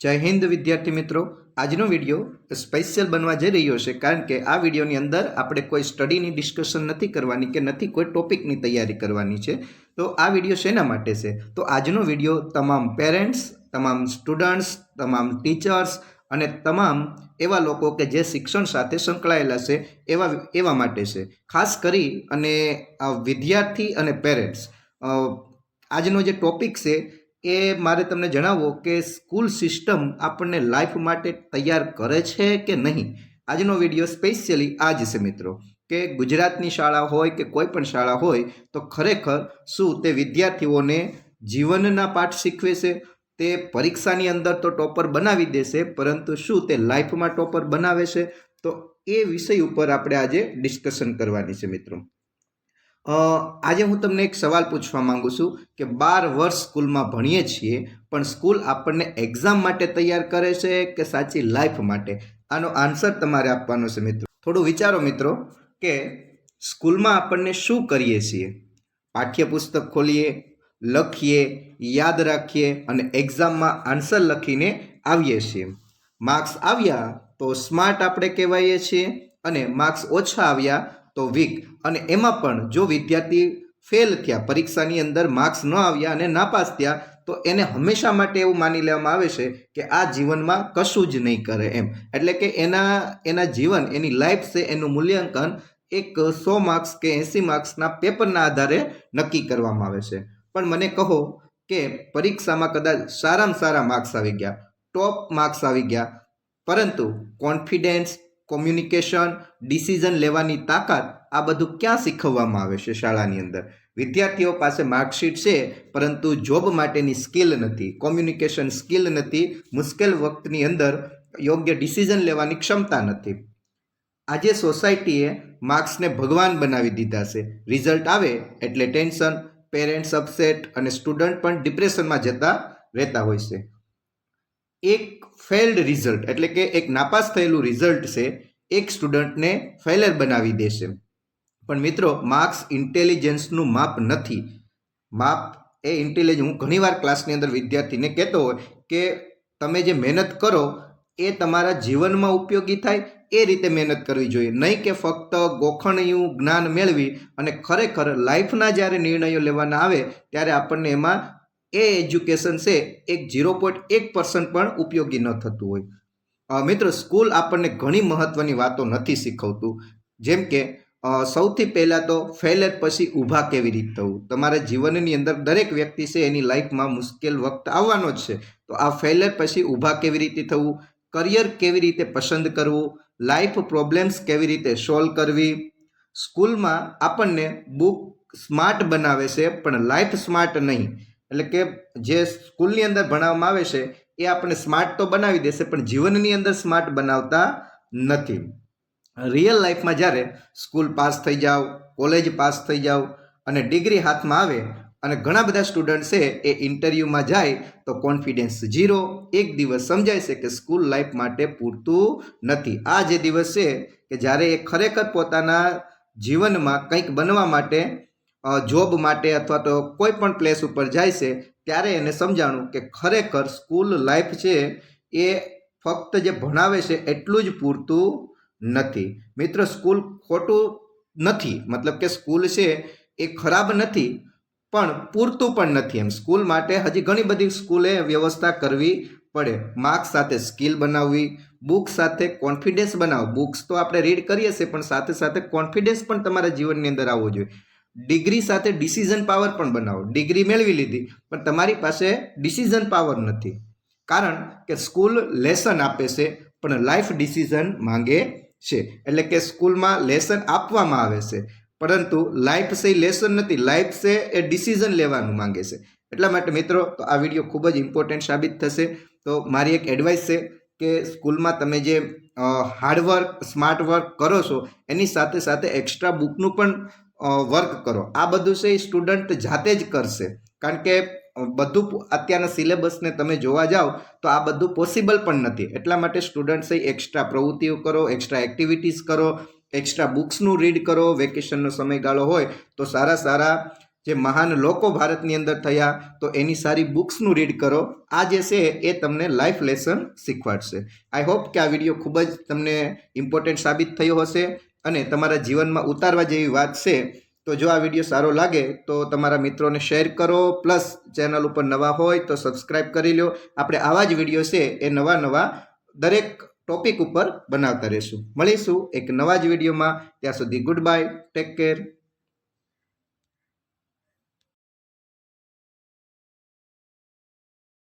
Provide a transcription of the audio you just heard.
જય હિન્દ, વિદ્યાર્થી મિત્રો. આજનો વીડિયો સ્પેશિયલ બનવા જઈ રહ્યો છે કારણ કે આ વિડીયોની અંદર આપણે કોઈ સ્ટડીની ડિસ્કશન નથી કરવાની કે નથી કોઈ ટોપિકની તૈયારી કરવાની છે. તો આ વીડિયો શેના માટે છે? તો આજનો વીડિયો તમામ પેરેન્ટ્સ તમામ સ્ટુડન્ટ્સ તમામ ટીચર્સ અને તમામ એવા લોકો કે જે શિક્ષણ સાથે સંકળાયેલા છે એવા એવા માટે છે. ખાસ કરી અને વિદ્યાર્થી અને પેરેન્ટ્સ આજનો જે ટોપિક છે એ મારે તમને જણાવો કે સ્કૂલ સિસ્ટમ આપણને લાઈફ માટે તૈયાર કરે છે કે નહીં? આજનો વીડિયો સ્પેશિયલી આ જ છે મિત્રો. કે ગુજરાતની શાળા હોય કે કોઈ પણ શાળા હોય, તો ખરેખર શું તે વિદ્યાર્થીઓને જીવનના પાઠ શીખવે છે? તે પરીક્ષાની અંદર તો ટોપર બનાવી દેશે, પરંતુ શું તે લાઈફમાં ટોપર બનાવે છે? તો એ વિષય ઉપર આપણે આજે ડિસ્કશન કરવાની છે મિત્રો. આજે હું તમને એક સવાલ પૂછવા માંગુ છું કે બાર વર્ષ સ્કૂલમાં ભણીએ છીએ, પણ સ્કૂલ આપણને એક્ઝામ માટે તૈયાર કરે છે કે સાચી લાઈફ માટે? આનો આન્સર તમારે આપવાનો છે મિત્રો. થોડું વિચારો મિત્રો કે સ્કૂલમાં આપણને શું કરીએ છીએ? પાઠ્યપુસ્તક ખોલીએ, લખીએ, યાદ રાખીએ અને એક્ઝામમાં આન્સર લખીને આવીએ છીએ. માર્ક્સ આવ્યા તો સ્માર્ટ આપણે કહેવાઈએ છીએ અને માર્ક્સ ઓછા આવ્યા તો વીક. અને એમાં પણ જો વિદ્યાર્થી ફેલ થયા, પરીક્ષાની અંદર માર્ક્સ ન આવ્યા અને નાપાસ થયા, તો એને હંમેશા માટે એવું માની લેવામાં આવે છે કે આ જીવનમાં કશું જ નહીં કરે એમ. એટલે કે એના એના જીવન, એની લાઈફ છે, એનું મૂલ્યાંકન એક સો માર્ક્સ કે એંસી માર્ક્સના પેપરના આધારે નક્કી કરવામાં આવે છે. પણ મને કહો કે પરીક્ષામાં કદાચ સારામાં સારા માર્ક્સ આવી ગયા ટોપ માર્ક્સ આવી ગયા, પરંતુ કોન્ફિડન્સ કોમ્યુનિકેશન, ડિસિઝન લેવાની તાકાત, આ બધું ક્યાં શીખવવામાં આવે છે શાળાની અંદર? વિદ્યાર્થીઓ પાસે માર્કશીટ છે, પરંતુ જોબ માટેની સ્કિલ નથી, કોમ્યુનિકેશન સ્કિલ નથી, મુશ્કેલ વખતની અંદર યોગ્ય ડિસિઝન લેવાની ક્ષમતા નથી. આજે સોસાયટીએ માર્ક્સને ભગવાન બનાવી દીધા છે. રિઝલ્ટ આવે એટલે ટેન્શન, પેરેન્ટ્સ અપસેટ અને સ્ટુડન્ટ પણ ડિપ્રેશનમાં જતા રહેતા હોય છે. એક ફેલ્ડ રિઝલ્ટ એટલે કે એક નાપાસ થયેલું રિઝલ્ટ છે, એક સ્ટુડન્ટને ફેલર બનાવી દેશે. પણ મિત્રો માર્ક્સ ઇન્ટેલિજન્સનું માપ નથી. માપ એ ઇન્ટેલિજન્સ હું ઘણીવાર ક્લાસની અંદર વિદ્યાર્થીને કહેતો હોય કે તમે જે મહેનત કરો, એ તમારા જીવનમાં ઉપયોગી થાય, એ રીતે મહેનત કરવી જોઈએ. નહીં કે ફક્ત ગોખણિયું, જ્ઞાન મેળવી અને ખરેખર લાઈફના જ્યારે નિર્ણયો લેવાના આવે, ત્યારે આપણને એમાં એ એજ્યુકેશન છે, એક ઝીરો પોઈન્ટ એક પર્સન્ટ પણ ઉપયોગી ન થતું હોય. મિત્રો, સ્કૂલ આપણને ઘણી મહત્ત્વની વાતો નથી શીખવતું. જેમ કે સૌથી પહેલાં તો ફેલર પછી ઊભા કેવી રીતે થવું? તમારા જીવનની અંદર દરેક વ્યક્તિ છે એની લાઈફમાં મુશ્કેલ વખત આવવાનો જ છે. તો આ ફેલર પછી ઊભા કેવી રીતે થવું? કરિયર કેવી રીતે પસંદ કરવું? લાઈફ પ્રોબ્લેમ્સ કેવી રીતે સોલ્વ કરવી? સ્કૂલમાં આપણને બુક સ્માર્ટ બનાવે છે, પણ લાઈફ સ્માર્ટ નહીં. એટલે કે જે સ્કૂલની અંદર ભણાવવામાં આવે છે, એ આપણને સ્માર્ટ તો બનાવી દેશે, પણ જીવનની અંદર સ્માર્ટ બનાવતા નથી. રિયલ લાઈફમાં જ્યારે સ્કૂલ પાસ થઈ જાઓ, કોલેજ પાસ થઈ જાઓ, અને ડિગ્રી હાથમાં આવે, અને ઘણા બધા સ્ટુડન્ટ છે, એ ઇન્ટરવ્યૂમાં જાય, તો કોન્ફિડન્સ ઝીરો, એક દિવસ સમજાય છે કે સ્કૂલ લાઈફ માટે પૂરતું નથી. આ જે દિવસ છે કે જ્યારે એ ખરેખર પોતાના જીવનમાં કંઈક બનવા માટે જોબ માટે અથવા તો કોઈ પણ પ્લેસ ઉપર જાય છે, ત્યારે એને સમજાણું કે ખરેખર સ્કૂલ લાઈફ છે એ ફક્ત જે ભણાવે છે એટલું જ પૂરતું નથી. મિત્ર સ્કૂલ ખોટું નથી. મતલબ કે સ્કૂલ છે એ ખરાબ નથી, પણ પૂરતું પણ નથી એમ. સ્કૂલ માટે હજી ઘણી બધી સ્કૂલે વ્યવસ્થા કરવી પડે. માર્ક્સ સાથે સ્કિલ બનાવવી બુક સાથે કોન્ફિડન્સ બનાવો બુક્સ તો આપણે રીડ કરીએ છીએ, પણ સાથે સાથે કોન્ફિડન્સ પણ તમારા જીવનની અંદર આવવો જોઈએ. ડિગ્રી સાથે ડિસિઝન પાવર પણ બનાવો. ડિગ્રી મેળવી લીધી, પણ તમારી પાસે ડિસિઝન પાવર નથી. કારણ કે સ્કૂલ લેસન આપે છે, પણ લાઈફ ડિસિઝન માંગે છે. એટલે કે સ્કૂલમાં લેસન આપવામાં આવે છે. પરંતુ લાઈફ છે લેસન નથી, લાઈફ છે એ ડિસિઝન લેવાનું માંગે છે. એટલા માટે મિત્રો, તો આ વીડિયો ખૂબ જ ઇમ્પોર્ટન્ટ સાબિત થશે. તો મારી એક એડવાઇસ છે કે સ્કૂલમાં તમે જે હાર્ડવર્ક, સ્માર્ટ વર્ક કરો છો, એની સાથે સાથે એક્સ્ટ્રા બુકનું પણ વર્ક કરો. આ બધું છે એ સ્ટુડન્ટ જાતે જ કરશે. કારણ કે બધું અત્યારના સિલેબસને તમે જોવા જાઓ, તો આ બધું પોસિબલ પણ નથી. એટલા માટે સ્ટુડન્ટ્સે એક્સ્ટ્રા પ્રવૃત્તિઓ કરો એક્સ્ટ્રા એક્ટિવિટીઝ કરો એક્સ્ટ્રા બુક્સનું રીડ કરો. વેકેશનનો સમયગાળો હોય, તો સારા સારા જે મહાન લોકો ભારતની અંદર થયા, તો એની સારી બુક્સનું રીડ કરો. આ જે છે એ તમને લાઈફ લેસન શીખવાડશે. આઈ હોપ કે આ વીડિયો ખૂબ જ તમને ઇમ્પોર્ટન્ટ સાબિત થયો હશે. અને તમારા જીવનમાં ઉતારવા જેવી વાત છે, તો જો આ વીડિયો સારો લાગે, તો તમારા મિત્રોને શેર કરો, પ્લસ ચેનલ ઉપર નવા હોય તો સબસ્ક્રાઈબ કરી લો આપણે આવા જ વીડિયો છે, એ નવા નવા દરેક ટોપિક ઉપર બનાવતા રહીશું. મળીશું એક નવા જ વિડીયોમાં. ત્યાં સુધી ગુડ બાય, ટેક કેર.